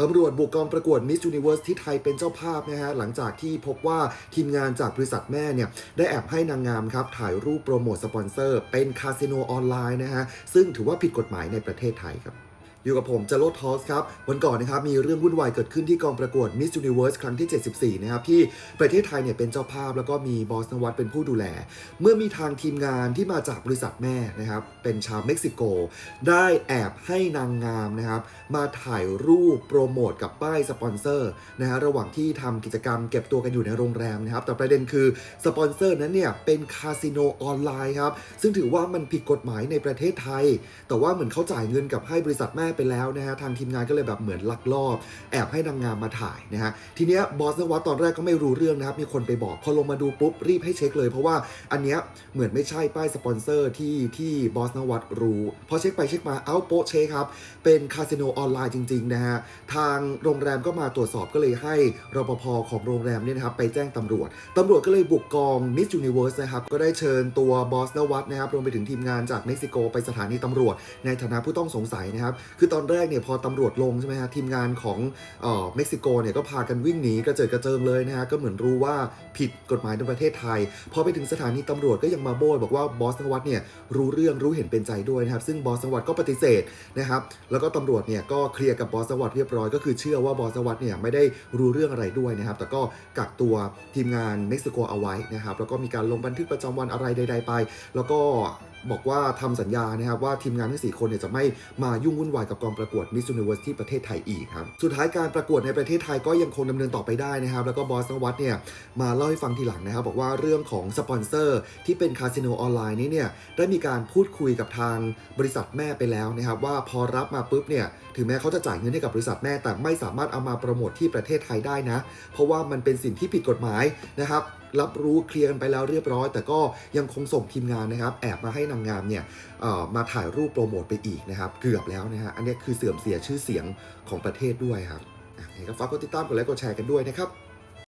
ตำรวจบุกกองประกวดมิส s u นิเวิร์สที่ไทยเป็นเจ้าภาพนะฮะหลังจากที่พบว่าทีมงานจากบริษัทแม่เนี่ยได้แอบให้นางงามครับถ่ายรูปโปรโมทสปอนเซอร์ เป็นคาสิโนออนไลน์นะฮะซึ่งถือว่าผิดกฎหมายในประเทศไทยครับ อยู่กับผมจโรดทอสครับ วันก่อนนะครับมีเรื่องวุ่นวายเกิดขึ้นที่กองประกวด Miss Universe ครั้งที่ 74 นะครับ ที่ประเทศไทยเนี่ยเป็นเจ้าภาพแล้วก็มีบอสนวัตเป็นผู้ดูแล เมื่อมีทางทีมงานที่มาจากบริษัทแม่นะครับ เป็นชาวเม็กซิโก ได้แอบให้นางงามนะครับ มาถ่ายรูปโปรโมทกับป้ายสปอนเซอร์นะฮะระหว่างที่ทำกิจกรรมเก็บตัวกันอยู่ในโรงแรมนะครับ แต่ประเด็นคือสปอนเซอร์นั้นเนี่ยเป็นคาสิโนออนไลน์ครับซึ่งถือว่ามันผิดกฎหมายในประเทศไทย แต่ว่าเหมือนเขาจ่ายเงินกับให้บริษัทแม่ไปแล้วนะฮะทางทีมงานก็เลยแบบเหมือนลักลอบ แอบให้นางงามมาถ่ายนะฮะทีเนี้ยบอสนวัตตอนแรกก็ไม่รู้เรื่องนะครับมีคนไปบอกพอลงมาดูปุ๊บรีบให้เช็คเลย เพราะว่าอันเนี้ยเหมือนไม่ใช่ป้ายสปอนเซอร์ที่ที่บอสนวัตรู้พอเช็คไปเช็คมาเอ้าโป๊ะเชคครับเป็นคาสิโนออนไลน์จริงๆนะฮะทางโรงแรมก็มาตรวจสอบก็เลยให้รปภของโรงแรมเนี่ยนะครับไปแจ้งตำรวจตำรวจก็เลยบุกกอง Miss Universe นะครับก็ได้เชิญตัวบอสนวัตนะครับรวมไปถึงทีมงานจากเม็กซิโกไปสถานีตำรวจ ในฐานะผู้ต้องสงสัยนะครับคือตอนแรกเนี่ยพอตำรวจลงใช่ไหมฮะทีมงานของเอ่อเม็กซิโกเนี่ยก็พากันวิ่งหนีกระเจิดกระเจิงเลยนะฮะก็เหมือนรู้ว่าผิดกฎหมายในประเทศไทย พอไปถึงสถานีตำรวจก็ยังมาโบยบอกว่าบอสนวัตเนี่ยรู้เรื่องรู้เห็นเป็นใจด้วยนะครับซึ่งบอสนวัตก็ปฏิเสธนะครับแล้วก็ตำรวจเนี่ยก็เคลียร์กับบอสนวัตเรียบร้อยก็คือเชื่อว่าบอสนวัตเนี่ยไม่ได้รู้เรื่องอะไรด้วยนะครับแต่ก็กักตัวทีมงานเม็กซิโกเอาไว้นะครับแล้วก็มีการลงบันทึกประจำวันอะไรใด ๆ ไป แล้วก็ บอกว่าทำสัญญานะครับว่าทีมงานทั้ง 4 คนเนี่ยจะไม่มายุ่งวุ่นวายกับกองประกวด Miss Universe ที่ประเทศไทยอีกครับ สุดท้ายการประกวดในประเทศไทยก็ยังคงดำเนินต่อไปได้นะครับ แล้วก็บอสนวัตเนี่ยมาเล่าให้ฟังทีหลังนะครับ บอกว่าเรื่องของสปอนเซอร์ที่เป็นคาสิโนออนไลน์นี้เนี่ยได้มีการพูดคุยกับทางบริษัทแม่ไปแล้วนะครับว่าพอรับมาปุ๊บเนี่ยถึงแม้เขาจะจ่ายเงินให้กับบริษัทแม่แต่ไม่สามารถเอามาโปรโมทที่ประเทศไทยได้นะ เพราะว่ามันเป็นสิ่งที่ผิดกฎหมายนะครับ รับรู้เคลียร์กันไปแล้วเรียบร้อย แต่ก็ยังคงส่งทีมงานนะครับ แอบมาให้นางงามเนี่ยมาถ่ายรูปโปรโมทไปอีกนะครับ เกือบแล้วนะฮะอันนี้คือเสื่อมเสียชื่อเสียงของประเทศด้วยครับอยังไงก็ฝากกดติดตามกดไลค์กดแชร์กันด้วยนะครับ